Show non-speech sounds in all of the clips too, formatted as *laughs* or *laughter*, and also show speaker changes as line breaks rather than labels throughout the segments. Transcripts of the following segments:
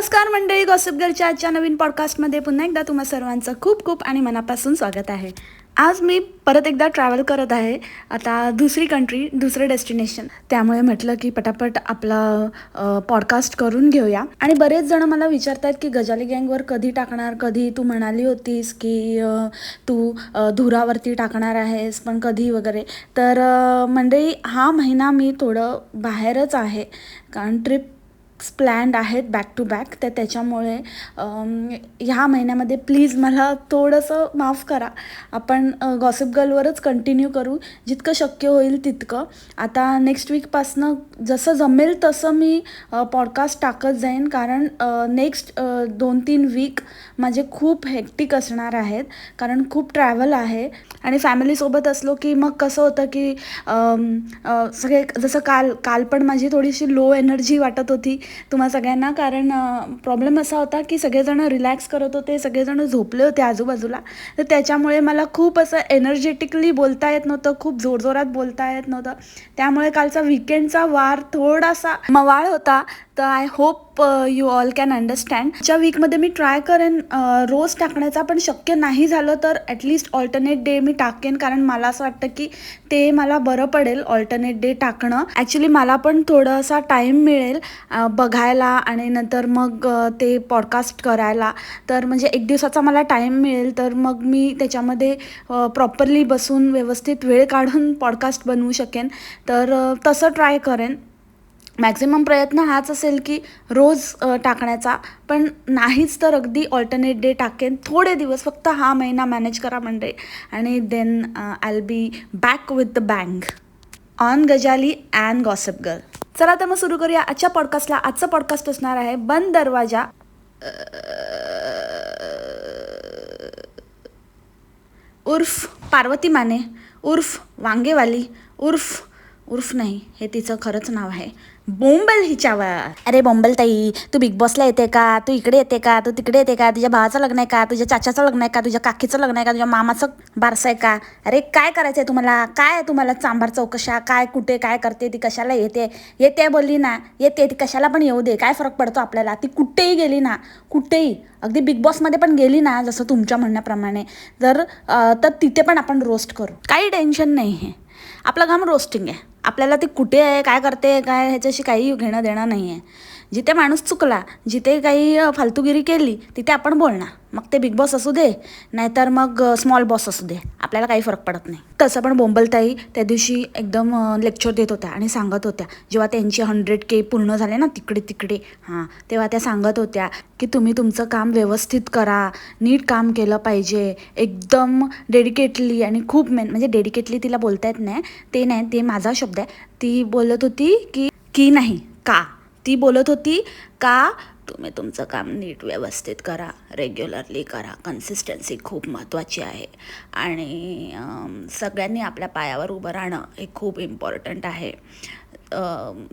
नमस्कार मंडळी गॉसिपगरच्या आजच्या नवीन पॉडकास्टमध्ये पुन्हा एकदा तुम्हा सर्वांचं खूप खूप आणि मनापासून स्वागत आहे. आज मी परत एकदा ट्रॅव्हल करत आहे आता दुसरी कंट्री दुसरं डेस्टिनेशन त्यामुळे म्हटलं की पटापट आपला पॉडकास्ट करून घेऊया. आणि बरेच जण मला विचारतात की गजाली गँगवर कधी टाकणार कधी तू म्हणाली होतीस की तू धुरावरती टाकणार आहेस पण कधी वगैरे. तर अ, मंडळी हा महिना मी थोडं बाहेरच आहे. कारण ट्रिप प्लॅन्ड आहेत बॅक टू बॅक तर त्याच्यामुळे ह्या महिन्यामध्ये प्लीज मला थोडंसं माफ करा. आपण गॉसिप गर्लवरच कंटिन्यू करू. जितकं शक्य होईल तितकं. आता नेक्स्ट वीकपासनं जसं जमेल तसं मी पॉडकास्ट टाकत जाईन. कारण नेक्स्ट दोन तीन वीक माझे खूप हेक्टिक असणार आहेत. कारण खूप ट्रॅव्हल आहे. आणि फॅमिलीसोबत असलो की मग कसं होतं की सगळे जसं काल काल पण माझी थोडीशी लो एनर्जी वाटत होती. तुम्हा सगळ्यांना कारण प्रॉब्लेम असा होता की सगळेजण रिलॅक्स करत होते सगळेजण झोपले होते आजूबाजूला. तर त्याच्यामुळे मला खूप असं एनर्जेटिकली बोलता येत नव्हतं खूप जोरजोरात बोलता येत नव्हतं. त्यामुळे कालचा विकेंडचा वार थोडासा मवाळ होता. तर I hope you all can understand च्या वीकमध्ये मी ट्राय करेन रोज टाकण्याचा पण शक्य नाही झालं तर ॲटलिस्ट ऑल्टरनेट डे मी टाकेन. कारण मला असं वाटतं की ते मला बरं पडेल ऑल्टरनेट डे टाकणं. ॲक्च्युली मला पण थोडासा टाईम मिळेल. बघायला आणि नंतर मग ते पॉडकास्ट करायला. तर म्हणजे एक दिवसाचा मला टाईम मिळेल तर मग मी त्याच्यामध्ये प्रॉपरली बसून व्यवस्थित वेळ काढून पॉडकास्ट बनवू शकेन. तर तसं ट्राय करेन. मॅक्झिमम प्रयत्न हाच असेल की रोज टाकण्याचा. पण नाहीच तर अगदी ऑल्टरनेट डे टाकेन. थोडे दिवस फक्त हा महिना मॅनेज करा म्हणजे आणि then I be back with the bang on Gajali and gossip girl चला तर मग सुरू करूया. आजच्या पॉडकास्टला आजचा पॉडकास्ट असणार आहे बंद दरवाजा. उर्फ पार्वती माने उर्फ वांगेवाली उर्फ उर्फ नाही हे तिचं खरंच नाव आहे. बोंबल हिच्यावर. अरे बोंबल ताई तू बिग बॉसला येते का? तू इकडे येते का? तू तिकडे येते का? तुझ्या भावाचं लग्न आहे का? तुझ्या चाच्याचं लग्न आहे का? तुझ्या काकीचं लग्न आहे का? तुझ्या मामाचं बारसं आहे का? अरे काय करायचं आहे तुम्हाला? काय आहे तुम्हाला चांभार चौकशा? काय कुठे काय करते? ती कशाला येते? येते बोलली ना येते. ती कशाला पण येऊ दे. काय फरक पडतो आपल्याला? ती कुठेही गेली ना कुठेही. अगदी बिग बॉसमध्ये पण गेली ना जसं तुमच्या म्हणण्याप्रमाणे. जर तर तिथे पण आपण रोस्ट करू. काही टेन्शन नाही आहे आपलं काम रोस्टिंग आहे. आपल्याला ती कुठे आहे काय करते काय ह्याच्याशी काही घेणं देणं नाही आहे जिथे माणूस चुकला जिथे काही फालतूगिरी केली तिथे आपण बोलणार. मग ते बिग बॉस असू दे नाहीतर मग स्मॉल बॉस असू दे. आपल्याला काही फरक पडत नाही. तसं पण बोंबलताई त्या दिवशी एकदम लेक्चर देत होत्या आणि सांगत होत्या. जेव्हा त्यांचे हंड्रेड के पूर्ण झाले ना तिकडे तिकडे हां तेव्हा त्या सांगत होत्या की तुम्ही तुमचं काम व्यवस्थित करा नीट काम केलं पाहिजे. एकदम डेडिकेटली आणि खूप मेन म्हणजे डेडिकेटली तिला बोलता येत नाही. ते नाही ते माझा शब्द आहे. ती बोलत होती की की नाही का? ती बोलत होती का? तुम्ही तुमचं काम नीट व्यवस्थित करा रेग्युलरली करा. कन्सिस्टन्सी खूप महत्त्वाची आहे. आणि सगळ्यांनी आपल्या पायावर उभं राहणं हे खूप इम्पॉर्टंट आहे.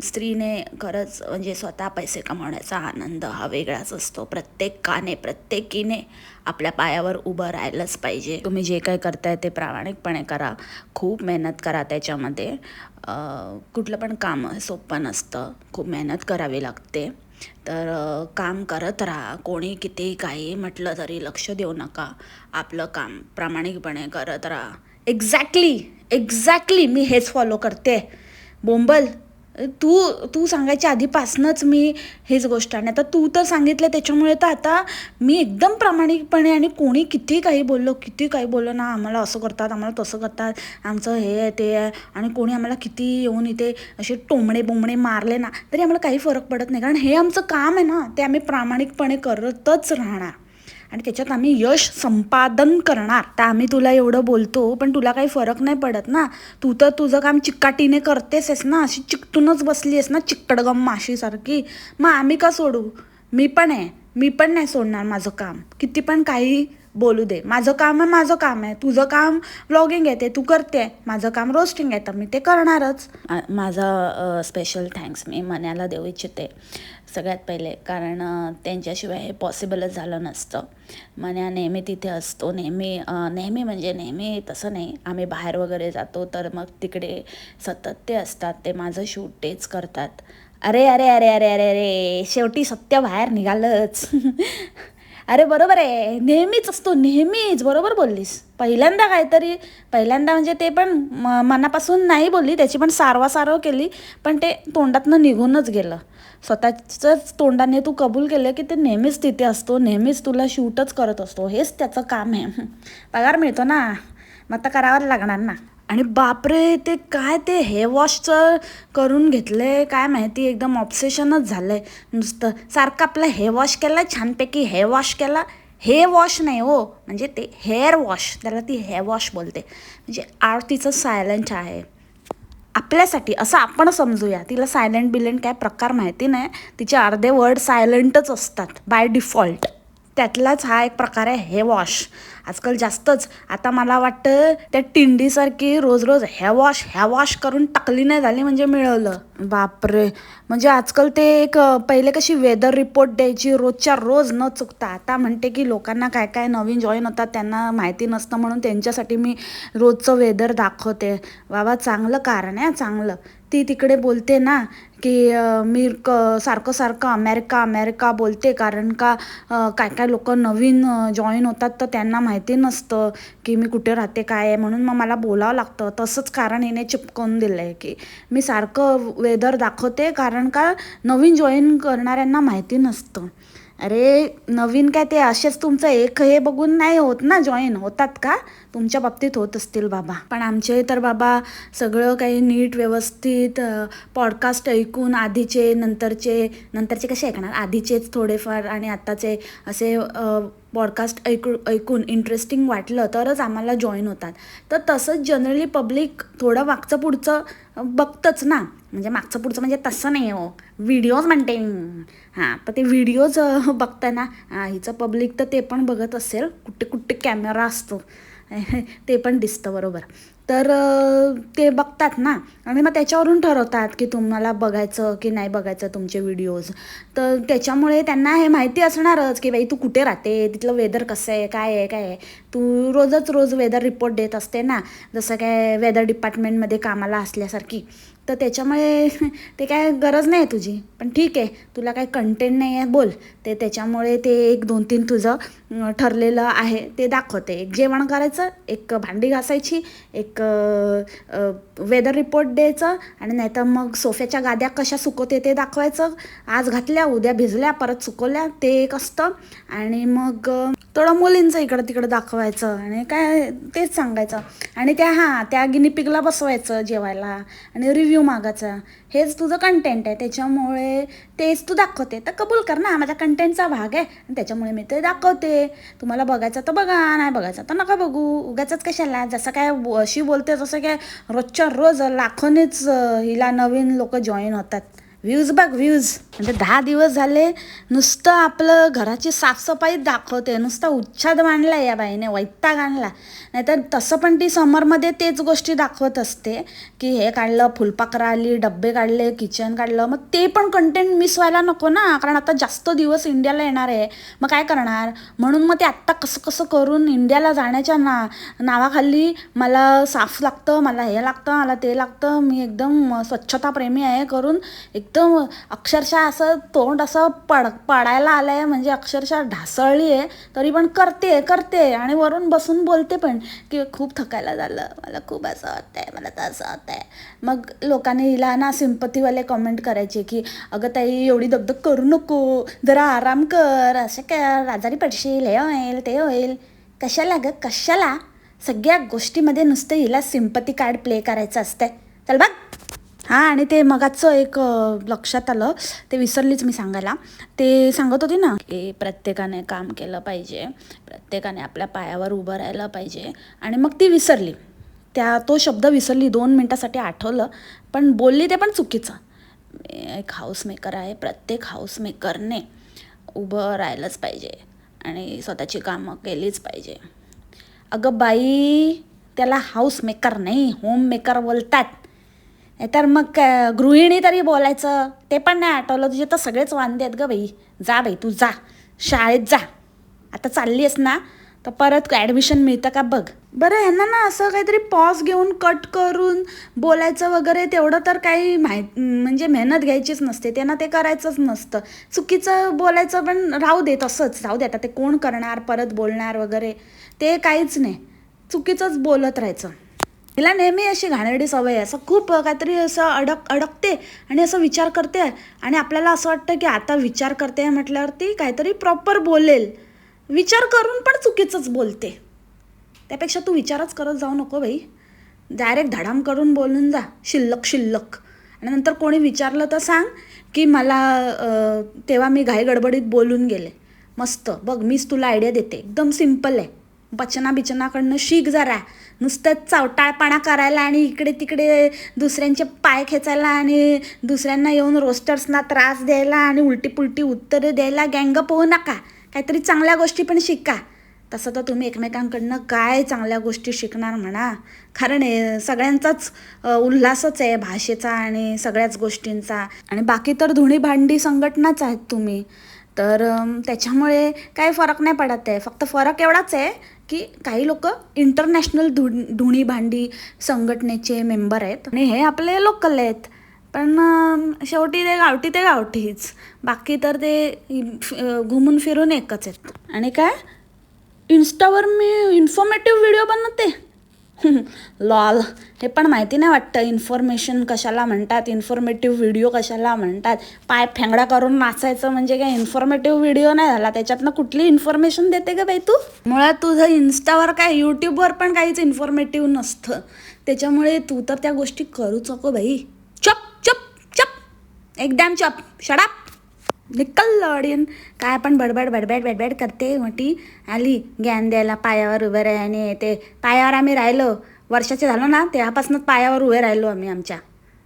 स्त्रीने खरंच म्हणजे स्वतः पैसे कमावण्याचा आनंद हा वेगळाच असतो. प्रत्येकाने प्रत्येकीने आपल्या पायावर उभं राहिलंच पाहिजे. तुम्ही जे काही करताय ते प्रामाणिकपणे करा. खूप मेहनत करा त्याच्यामध्ये. कुठलं पण काम सोपं नसतं. खूप मेहनत करावी लागते. तर काम करत राहा. कोणी किती काही म्हटलं तरी लक्ष देऊ नका. आपलं काम प्रामाणिकपणे करत राहा. एक्झॅक्टली एक्झॅक्टली मी हेच फॉलो करते. बोंबल. तू तू सांगायच्या आधीपासूनच मी हेच गोष्ट आणि आता तू तर सांगितलं त्याच्यामुळे तर आता मी एकदम प्रामाणिकपणे आणि कोणी किती काही बोललो किती काही बोललो ना आम्हाला असं करतात आम्हाला तसं करतात आमचं हे आहे ते आहे आणि कोणी आम्हाला किती येऊन इथे असे टोमणे बोमणे मारले ना तरी आम्हाला काही फरक पडत नाही. कारण हे आमचं काम आहे ना ते आम्ही प्रामाणिकपणे करतच राहणार. आणि त्याच्यात आम्ही यश संपादन करणार. तर आम्ही तुला एवढं बोलतो पण तुला काही फरक नाही पडत ना. तू तर तुझं काम चिक्काटीने करतेस आहेस ना. अशी चिकटूनच बसली आहेस ना चिकटगम माशीसारखी. मग आम्ही का सोडू? मी पण आहे. मी पण नाही सोडणार माझं काम. किती पण काही बोलू दे. माझं काम आहे माझं काम आहे. तुझं काम व्लॉगिंग आहे ते तू करते. माझं काम रोस्टिंग आहे तर मी ते करणारच. माझा स्पेशल थँक्स मी मनाला देऊ इच्छिते. सगळ्यात पहिले. कारण त्यांच्याशिवाय हे पॉसिबलच झालं नसतं. मन्या नेहमी तिथे असतो. नेहमी नेहमी म्हणजे नेहमी तसं नाही. आम्ही बाहेर वगैरे जातो तर मग तिकडे सतत ते असतात. ते माझं शूट तेच करतात. अरे अरे अरे अरे अरे अरे शेवटी सत्य बाहेर निघालंच. *laughs* अरे बरोबर आहे. नेहमीच असतो नेहमीच. बरोबर बोललीस. पहिल्यांदा काहीतरी पहिल्यांदा म्हणजे ते पण म मनापासून नाही बोलली त्याची पण सारवासारव केली पण ते तोंडातनं निघूनच गेलं. स्वतःच्याच तोंडाने तू कबूल केलं की ते नेहमीच तिथे असतो नेहमीच तुला शूटच करत असतो. हेच त्याचं काम आहे. *laughs* पगार मिळतो ना. मग आता करावं लागणार ना. आणि बापरे ते काय ते हे वॉशचं करून घेतलंय? काय माहिती एकदम ऑप्सेशनच झालं आहे नुसतं सारखं आपलं हे वॉश केलं छानपैकी हे वॉश केला. हे वॉश नाही हो म्हणजे ते हेअर वॉश त्याला ती हे वॉश बोलते. म्हणजे आरतीचं सायलेंट आहे. आपल्यासाठी असं आपण समजूया. तिला सायलेंट बिलेंट काय प्रकार माहिती नाही. तिचे अर्धे वर्ड सायलेंटच असतात बाय डिफॉल्ट त्यातलाच हा एक प्रकार आहे हे वॉश आजकाल जास्तच. आता मला वाटतं त्या टिंडीसारखी रोज रोज हे वॉश ह्या वॉश करून टाकली नाही झाली म्हणजे मिळवलं बापरे. म्हणजे आजकाल ते एक पहिले कशी वेदर रिपोर्ट द्यायची रोजच्या रोज न चुकता. आता म्हणते की लोकांना काय काय नवीन जॉईन होतात त्यांना माहिती नसतं म्हणून त्यांच्यासाठी मी रोजचं वेदर दाखवते. बाबा चांगलं कारण आहे चांगलं. ती तिकडे बोलते ना की मी क सारखं सारखं अमेरिका अमेरिका बोलते. कारण का काय काय लोक नवीन जॉईन होतात तर त्यांना माहिती माहिती नसतं की मी कुठे राहते काय आहे म्हणून मग मला बोलावं लागतं. तसंच कारण हिने चिपकवून दिलं आहे की मी सारखं वेदर दाखवते कारण का नवीन जॉईन करणाऱ्यांना माहिती नसतं. अरे नवीन काय ते असेच तुमचं एक हे बघून नाही होत ना जॉईन होतात का? तुमच्या बाबतीत होत असतील बाबा. पण आमचे तर बाबा सगळं काही नीट व्यवस्थित पॉडकास्ट ऐकून आधीचे नंतरचे नंतरचे कसे ऐकणार? आधीचेच थोडेफार आणि आत्ताचे असे पॉडकास्ट ऐकू ऐकून इंटरेस्टिंग वाटलं तरच आम्हाला जॉईन होतात. तर तसंच जनरली पब्लिक थोडं मागचं पुढचं बघतंच ना. म्हणजे मागचं पुढचं म्हणजे तसं नाही हो. व्हिडिओज म्हणते मी. हां तर ते व्हिडिओज *laughs* बघताना हिचं पब्लिक तर ते पण बघत असेल. कुठे कुठे कॅमेरा असतो. *laughs* ते पण दिसतं बरोबर. तर ते बघतात ना. आणि मग त्याच्यावरून ठरवतात की तुम्हाला बघायचं की नाही बघायचं तुमचे व्हिडिओज तर त्याच्यामुळे त्यांना हे माहिती असणारच की बाई तू कुठे राहते? तिथलं वेदर कसं आहे? काय आहे? काय आहे? तू रोजच रोज वेदर रिपोर्ट देत असते ना? जसं काय वेदर डिपार्टमेंटमध्ये कामाला असल्यासारखी. तर त्याच्यामुळे ते काय गरज नाही आहे तुझी. पण ठीक आहे तुला काय कंटेंट नाही आहे बोल. ते त्याच्यामुळे ते एक दोन तीन तुझं ठरलेलं आहे. ते दाखवते. एक जेवण करायचं एक भांडी घासायची एक वेदर रिपोर्ट द्यायचं आणि नाहीतर मग सोफ्याच्या गाद्या कशा सुकवते ते दाखवायचं. आज घातल्या उद्या भिजल्या परत सुकवल्या ते एक असतं. आणि मग थोडं मुलींचं इकडं तिकडं दाखवायचं आणि काय तेच सांगायचं. आणि त्या हां त्या गिनीपिगला बसवायचं जेवायला आणि रिव्ह्यू मागायचा. हेच तुझं कंटेंट आहे त्याच्यामुळे तेच तू दाखवते. तर कबूल कर ना माझ्या कंटेंटचा भाग आहे आणि त्याच्यामुळे मी ते दाखवते. तुम्हाला बघायचं तर बघा नाही बघायचं तर नका बघू. उगाच कशाला जसं काय अशी बोलते जसं काय रोजच्या रोज लाखो अं, हिला नवीन लोक जॉईन होतात. व्ह्यूज बघ व्ह्यूज. म्हणजे दहा दिवस झाले नुसतं आपलं घराची साफसफाई दाखवते. नुसता उच्छाद मांडला या बाईने वैताग आणला. नाहीतर तसं पण ती समरमध्ये तेच गोष्टी दाखवत असते की हे काढलं फुलपाखरं आली डब्बे काढले किचन काढलं. मग ते पण कंटेंट मिस व्हायला नको ना कारण आता जास्त दिवस इंडियाला येणार आहे. मग काय करणार? म्हणून मग ते आत्ता कसं कसं करून इंडियाला जाण्याच्या ना नावाखाली मला साफ लागतं मला हे लागतं मला ते लागतं. मी एकदम स्वच्छताप्रेमी आहे करून एकदम अक्षरशः असं तोंड असं पड पडायला आलं आहे म्हणजे अक्षरशः ढासळली आहे तरी पण करते करते. आणि वरून बसून बोलते पण की खूप थकायला झालं. मला खूप असं होत आहे मला तसं होत आहे मग लोकांनी हिला ना सिंपतीवाले कमेंट करायचे की अगं ताई एवढी दगदग करू नको. जरा आराम कर. असं कर. आजारी पडशील. हे होईल ते होईल. कशाला गं? कशाला? सगळ्या गोष्टीमध्ये नुसतं हिला सिंपती कार्ड प्ले करायचं असतंय. चल बघ. हां आणि ते मगाचं एक लक्षात आलं. ते विसरलीच मी सांगायला. ते सांगत होती ना की प्रत्येकाने काम केलं पाहिजे. प्रत्येकाने आपल्या पायावर उभं राहिलं पाहिजे. आणि मग ती विसरली. त्या तो शब्द विसरली दोन मिनटासाठी आठवलं. पण बोलली ते पण चुकीचं. एक हाऊसमेकर आहे. प्रत्येक हाऊसमेकरने उभं राहिलंच पाहिजे. आणि स्वतःची कामं केलीच पाहिजे. अगं बाई त्याला हाऊसमेकर नाही होम मेकर बोलतात. तर मग काय, गृहिणी तरी बोलायचं. ते पण नाही आठवलं तुझे तर सगळेच वांदे आहेत ग बाई. जा बाई तू जा. शाळेत जा. आता चालली आहेस ना तर परत ॲडमिशन मिळतं का बघ. बरं यांना ना असं काहीतरी पॉज घेऊन कट करून बोलायचं वगैरे तेवढं तर काही माहीत म्हणजे मेहनत घ्यायचीच नसते. त्यांना ते करायचंच नसतं. चुकीचं बोलायचं पण राहू दे तसंच राहू दे आता ते कोण करणार परत बोलणार वगैरे. ते काहीच नाही. चुकीचंच बोलत राहायचं. तिला नेहमी अशी घाणेरडी सवय आहे. असं खूप काहीतरी असं अडक अडकते आणि असं विचार करते. आणि आपल्याला असं वाटतं की आता विचार करते म्हटल्यावरती काहीतरी प्रॉपर बोलेल. विचार करून पण चुकीचंच बोलते. त्यापेक्षा तू विचारच करत जाऊ नको बाई. डायरेक्ट धडाम करून बोलून जा. शिल्लक शिल्लक. आणि नंतर कोणी विचारलं तर सांग की मला तेव्हा मी घाई गडबडीत बोलून गेले. मस्त. बघ मीच तुला आयडिया देते. एकदम सिंपल आहे. बचना बिचनाकडनं शिक जरा. नुसतं चवटाळपणा करायला आणि इकडे तिकडे दुसऱ्यांचे पाय खेचायला आणि दुसऱ्यांना येऊन रोस्टर्सना त्रास द्यायला आणि उलटी पुलटी उत्तरं द्यायला गँगअप पोहू नका. काहीतरी चांगल्या गोष्टी पण शिका. तसं तर तुम्ही एकमेकांकडनं काय चांगल्या गोष्टी शिकणार म्हणा. कारण सगळ्यांचाच उल्हासच आहे भाषेचा आणि सगळ्याच गोष्टींचा. आणि बाकी तर धुणी भांडी संघटनाच आहेत तुम्ही. तर त्याच्यामुळे काही फरक नाही पडत आहे फक्त फरक एवढाच आहे की काही लोक इंटरनॅशनल धु धुणी भांडी संघटनेचे मेंबर आहेत. आणि हे आपले लोकल आहेत. पण शेवटी ते गावठी ते गावठीच. बाकी तर ते घुमून फिरून एकच आहेत. आणि काय? इन्स्टावर मी इन्फॉर्मेटिव्ह व्हिडिओ बनवते. *laughs* लॉल. हे पण माहिती नाही वाटतं. इन्फॉर्मेशन कशाला म्हणतात? इन्फॉर्मेटिव्ह व्हिडिओ कशाला म्हणतात? पाय फेंगडा करून नाचायचं म्हणजे काय? इन्फॉर्मेटिव्ह व्हिडिओ नाही झाला. त्याच्यातनं कुठली इन्फॉर्मेशन देते का बाई तू? मुळात तुझं इन्स्टावर काय? यूट्यूबवर पण काहीच इन्फॉर्मेटिव्ह नसतं. त्याच्यामुळे तू तर त्या गोष्टी करूच नको बाई. चप चप चप. एकदम चप. शडाप निकल ऑडियन काय पण बडबड बडबड बडबड करते मोठी आली. ज्ञान द्यायला पायावर उभे राहणे ते पायावर आम्ही राहिलो. वर्षाचे झालो ना तेव्हापासूनच पायावर उभे राहिलो आम्ही आमच्या.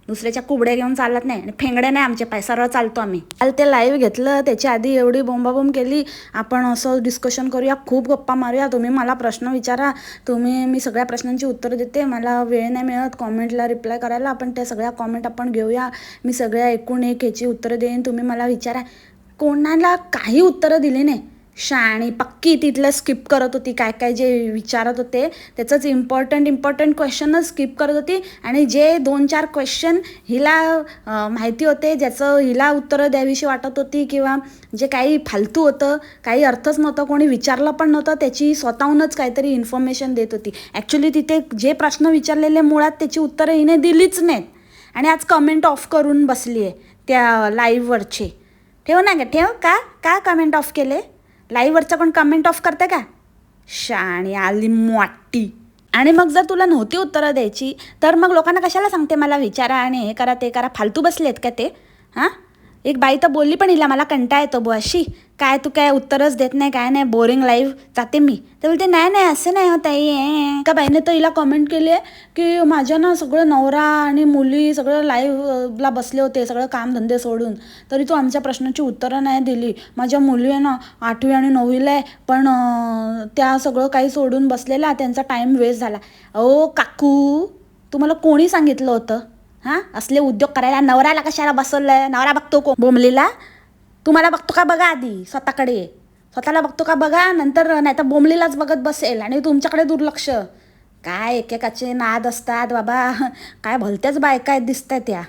दुसऱ्याच्या कुबड्या घेऊन चालत नाही आणि फेंगड्या नाही आमचे पाय सरळ चालतो आम्ही. काल ते लाईव्ह घेतलं त्याच्या आधी एवढी बोंबाबोंब केली. आपण असं डिस्कशन करूया खूप गप्पा मारूया. तुम्ही मला प्रश्न विचारा. तुम्ही मी सगळ्या प्रश्नांची उत्तरं देते. मला वेळ नाही मिळत कॉमेंटला रिप्लाय करायला. आपण त्या सगळ्या कॉमेंट आपण घेऊया. मी सगळ्या एकूण एक ह्याची उत्तरं देईन. तुम्ही मला विचारा. कोणाला काही उत्तरं दिली नाही. शाणी पक्की तिथलं स्किप करत होती काय काय जे विचारत होते त्याचंच इम्पॉर्टंट इम्पॉर्टंट क्वेश्चनच स्किप करत होती. आणि जे दोन चार क्वेश्चन हिला माहिती होते ज्याचं हिला उत्तरं द्यावीशी वाटत होती किंवा जे काही फालतू होतं काही अर्थच नव्हतं कोणी विचारलं पण नव्हतं त्याची स्वतःहूनच काहीतरी इन्फॉर्मेशन देत होती. ॲक्च्युली तिथे जे प्रश्न विचारलेले मुळात त्याची उत्तरं हिने दिलीच नाहीत. आणि आज कमेंट ऑफ करून बसली आहे त्या लाईव्हवरचे ठेव ना ग? ठेव? का? का कमेंट ऑफ केले? लाईव्हवरचं कोण कमेंट ऑफ करते का? शाणी आली मोठी. आणि मग जर तुला नव्हती उत्तरं द्यायची तर मग लोकांना कशाला सांगते मला विचारा आणि हे करा ते करा फालतू बसले आहेत का ते? हां? एक बाई तर बोलली पण हिला मला कंटाळा येतो बुवाशी काय तू काय उत्तरच देत नाही काय नाही बोरिंग लाईफ जाते मी. तर बोलते नाही नाही असं नाही होत आहे का बाईने तर हिला कमेंट केली आहे की माझ्या ना सगळं नवरा आणि मुली सगळं लाईव्हला बसले होते सगळं कामधंदे सोडून. तरी तू आमच्या प्रश्नाची उत्तरं नाही दिली. माझ्या मुली आहे ना आठवी आणि नववीला आहे पण त्या सगळं काही सोडून बसलेल्या त्यांचा टाईम वेस्ट झाला. ओ काकू तुम्हाला कोणी सांगितलं होतं? हां? असले उद्योग करायला नवऱ्याला कशाला बसवलंय? नवरा बघतो को बोंबलीला तुम्हाला बघतो का बघा आधी स्वतःकडे. स्वतःला बघतो का बघा नंतर नाही तर बोंबलीलाच बघत बसेल आणि तुमच्याकडे दुर्लक्ष. काय एकेकाचे नाद असतात बाबा. काय भलत्याच बायका आहेत दिसतात त्या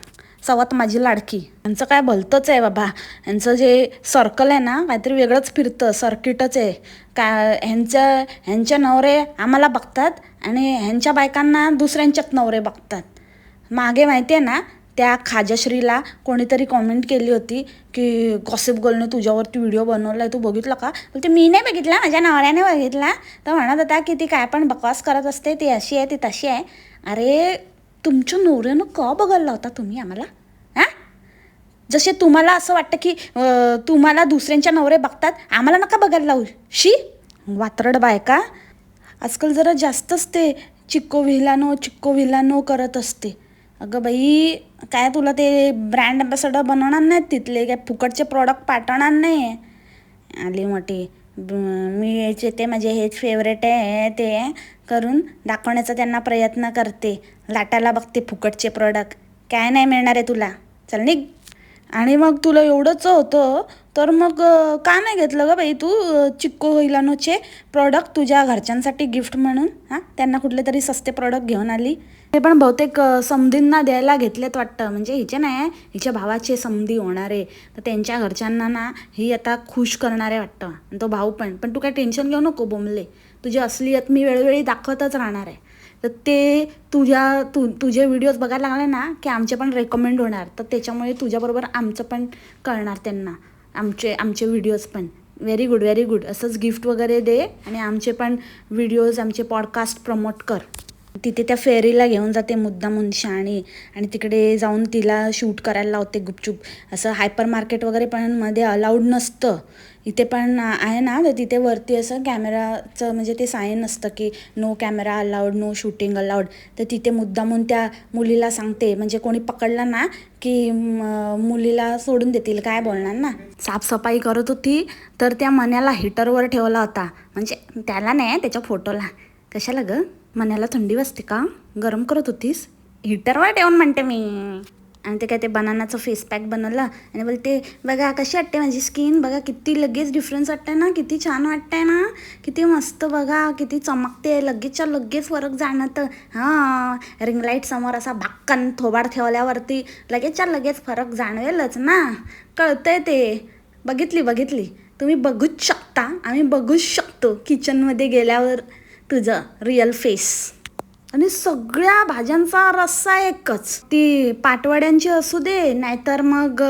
सवत माझी लाडकी. यांचं काय भलतंच आहे बाबा. यांचं जे सर्कल आहे ना काहीतरी वेगळंच फिरतं. सर्किटच आहे. का ह्यांचं ह्यांचे नवरे आम्हाला बघतात आणि ह्यांच्या बायकांना दुसऱ्यांच्याच नवरे बघतात. मागे माहिती आहे ना त्या खाजश्रीला कोणीतरी कॉमेंट केली होती की गॉसिप गर्लने तुझ्यावरती व्हिडिओ बनवला आहे तू बघितला का? बोलते मी नाही बघितला माझ्या नवऱ्याने बघितला. तर म्हणत होता की ती काय पण बकवास करत असते ती अशी आहे ती तशी आहे. अरे तुमच्या नवऱ्यानं का बघायला होता तुम्ही आम्हाला? हां? जसे तुम्हाला असं वाटतं की तुम्हाला दुसऱ्यांच्या नवरे बघतात आम्हाला नका बघायला लावू. शी वात्रड बायका. आजकाल जरा जास्तच ते चिक्को विलानो चिक्को विलानो करत असते. अगं बाई काय तुला ते ब्रँड अँबॅसडर बनवणार नाहीत तिथले? काय फुकटचे प्रॉडक्ट पाठवणार नाही? आली मोठी. मी याचे ते माझे हेच फेवरेट आहे ते करून दाखवण्याचा त्यांना प्रयत्न करते. लाटाला बघते फुकटचे प्रॉडक्ट काय नाही मिळणार आहे तुला. चल निघ. आणि मग तुला एवढंच होतं तर मग का नाही घेतलं ग बाई तू चिक्को होईलानोचे प्रॉडक्ट तुझ्या घरच्यांसाठी गिफ्ट म्हणून हां? त्यांना कुठले तरी सस्ते प्रॉडक्ट घेऊन आली. ते पण बहुतेक समधींना द्यायला घेतलेत वाटतं. म्हणजे हिचे नाही हिच्या भावाचे समधी होणारे. तर त्यांच्या घरच्यांना ना ही आता खुश करणारे वाटतं. आणि तो भाऊ पण. पण तू काय टेन्शन घेऊ नको बोंबले तुझी असलीयत मी वेळोवेळी दाखवतच राहणार आहे. तर ते तुझ्या तू तुझे व्हिडिओज बघायला लागले ना की आमचे पण रेकमेंड होणार. तर त्याच्यामुळे तुझ्याबरोबर आमचं पण कळणार त्यांना. आमचे आमचे व्हिडिओज पण. व्हेरी गुड व्हेरी गुड असंच गिफ्ट वगैरे दे आणि आमचे पण व्हिडिओज आमचे पॉडकास्ट प्रमोट कर. तिथे त्या फेरीला घेऊन जाते मुद्दा शाणी आणि तिकडे जाऊन तिला शूट करायला लावते गुपचूप. असं हायपर मार्केट वगैरे पण मध्ये अलाउड नसतं. इथे पण आहे ना तर तिथे वरती असं कॅमेराचं म्हणजे ते साईन असतं की no camera allowed no shooting allowed तर तिथे मुद्दामून त्या मुलीला सांगते. म्हणजे कोणी पकडला ना की मुलीला सोडून देतील. काय बोलणार ना? साफसफाई करत होती तर त्या मण्याला हिटरवर ठेवला होता. म्हणजे त्याला नाही त्याच्या फोटोला कशाला गं? मनाला थंडी वाजते का? गरम करत होतीस? हिटरवर ठेवून म्हणते मी. आणि ते काय ते बनानाचं फेस पॅक बनवलं. आणि बोलते बघा कशी वाटते माझी स्किन बघा किती लगेच डिफरन्स वाटतंय ना? किती छान वाटतंय ना? किती मस्त बघा किती चमकते लगेचच्या लगेच फरक जाणवतं. हां रिंग लाइट समोर असा भाक्कन थोबाड ठेवल्यावरती लगेचच्या लगेच फरक जाणवेलच ना? कळतंय ते. बघितली बघितली. तुम्ही बघूच शकता. आम्ही बघूच शकतो. किचनमध्ये गेल्यावर. तुझं रिअल फेस आणि सगळ्या भाज्यांचा रस्सा एकच. ती पाटवड्यांची असू दे नाहीतर मग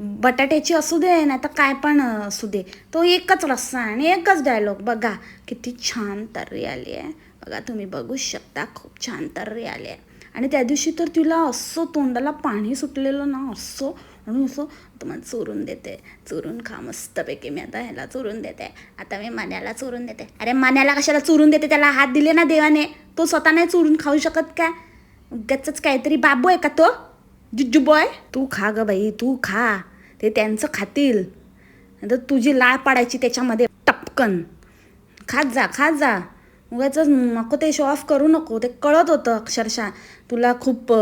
बटाट्याची असू दे नाहीतर काय पण असू दे. तो एकच रस्सा आणि एकच डायलॉग बघा किती छान तर्री आली आहे. बघा तुम्ही बघू शकता खूप छान तर्री आली आहे. आणि त्या दिवशी तर तिला असं तोंडाला पाणी सुटलेलं ना असं म्हणून असं तुम्हाला चोरून देते. चोरून खा मस्तपैकी. मी आता ह्याला चोरून देते. आता मी मान्याला चोरून देते. अरे मान्याला कशाला चोरून देते? त्याला हात दिले ना देवाने. तो स्वतः नाही चोरून खाऊ शकत काय उगाचच काहीतरी बाबू आहे का तो? जुज्जू बॉय तू खा ग बाई तू खा. ते त्यांचं खातील. तर तुझी लाळ पाडायची त्याच्यामध्ये टपकन. खात जा खात जा. उगाच नको ते शो ऑफ करू नको ते कळत होतं अक्षरशः. तुला खूप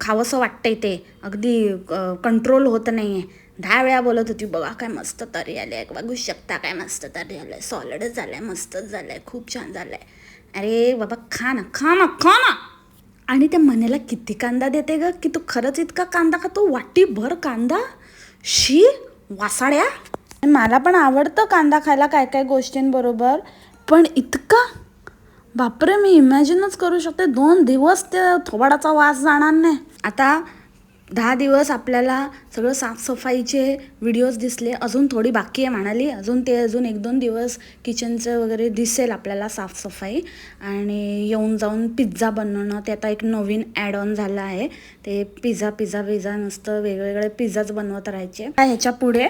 खावंसं वाटतंय ते. अगदी कंट्रोल होत नाही आहे दहा वेळा बोलत होती बघा काय मस्त तरी आले आहे बघू शकता काय मस्त तरी आलं आहे सॉलिडच झालं आहे मस्तच झालं आहे खूप छान झालं आहे अरे बाबा खा ना खा ना खा ना. आणि त्या मनेला किती कांदा देते ग? की तू खरंच इतका कांदा खातो? वाटीभर कांदा? शी वासाड्या. मला पण आवडतं कांदा खायला काय काय गोष्टींबरोबर. पण इतका बापरे मी इमॅजिनच करू शकते. दोन दिवस त्या थोबाडाचा वास जाणार नाही. आता दहा दिवस आपल्याला सगळं साफसफाईचे व्हिडिओज दिसले अजून थोडी बाकी आहे म्हणाली. अजून ते अजून एक दोन दिवस किचनचं वगैरे दिसेल आपल्याला साफसफाई. आणि येऊन जाऊन पिझ्झा बनवणं ते आता एक नवीन ॲड ऑन झालं आहे. ते पिझ्झा पिझ्झा पिझ्झा नुसतं वेगवेगळे पिझ्झाच बनवत राहायचे. ह्याच्या पुढे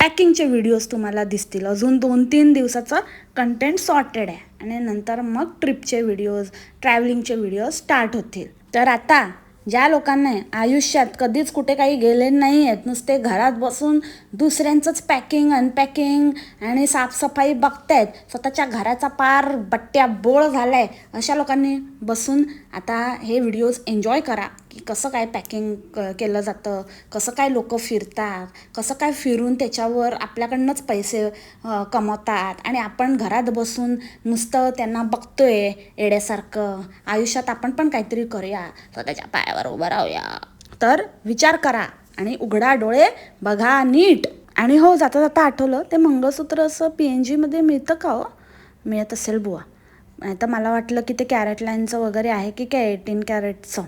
पॅकिंगचे व्हिडिओज तुम्हाला दिसतील. अजून दोन तीन दिवसाचं कंटेंट सॉर्टेड आहे. आणि नंतर मग ट्रिपचे व्हिडिओज ट्रॅव्हलिंगचे व्हिडिओज स्टार्ट होतील. तर आता ज्या लोकांना आयुष्यात कधीच कुठे काही गेले नाही आहेत नुसते घरात बसून दुसऱ्यांचंच पॅकिंग अनपॅकिंग आणि साफसफाई बघतायत स्वतःच्या घराचा पार बट्ट्या बोळ झाला आहे अशा लोकांनी बसून आता हे व्हिडिओज एन्जॉय करा. की कसं काय पॅकिंग केलं जातं कसं काय लोक फिरतात कसं काय फिरून त्याच्यावर आपल्याकडनंच पैसे कमवतात आणि आपण घरात बसून नुसतं त्यांना बघतोय येड्यासारखं. आयुष्यात आपण पण काहीतरी करूया. स्वतःच्या पायावर उभं राहूया. तर विचार करा आणि उघडा डोळे बघा नीट. आणि हो जाता जाता आठवलं ते मंगळसूत्र असं पी एन जीमध्ये मिळतं का हो? मिळत असेल बुवा. नाही तर मला वाटलं की ते कॅरेट लाईनचं वगैरे आहे की काय एटीन कॅरेटचं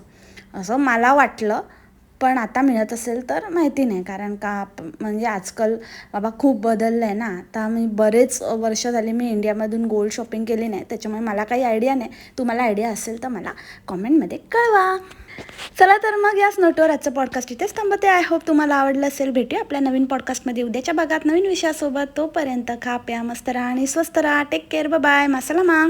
असं मला वाटलं. पण आता मिळत असेल तर माहिती नाही. कारण का म्हणजे आजकाल बाबा खूप बदललं आहे ना. आता मी बरेच वर्ष झाली मी इंडियामधून गोल्ड शॉपिंग केली नाही. त्याच्यामुळे मला काही आयडिया नाही. तुम्हाला आयडिया असेल तर मला कॉमेंटमध्ये कळवा. चला तर मग याच नोटवर आजचं पॉडकास्ट इथेच थांबते. आय होप तुम्हाला आवडलं असेल. भेटूया आपल्या नवीन पॉडकास्टमध्ये उद्याच्या भागात नवीन विषयासोबत. तोपर्यंत खा प्या मस्त राहा आणि स्वस्त राहा. टेक केअर बाय मसाला मा.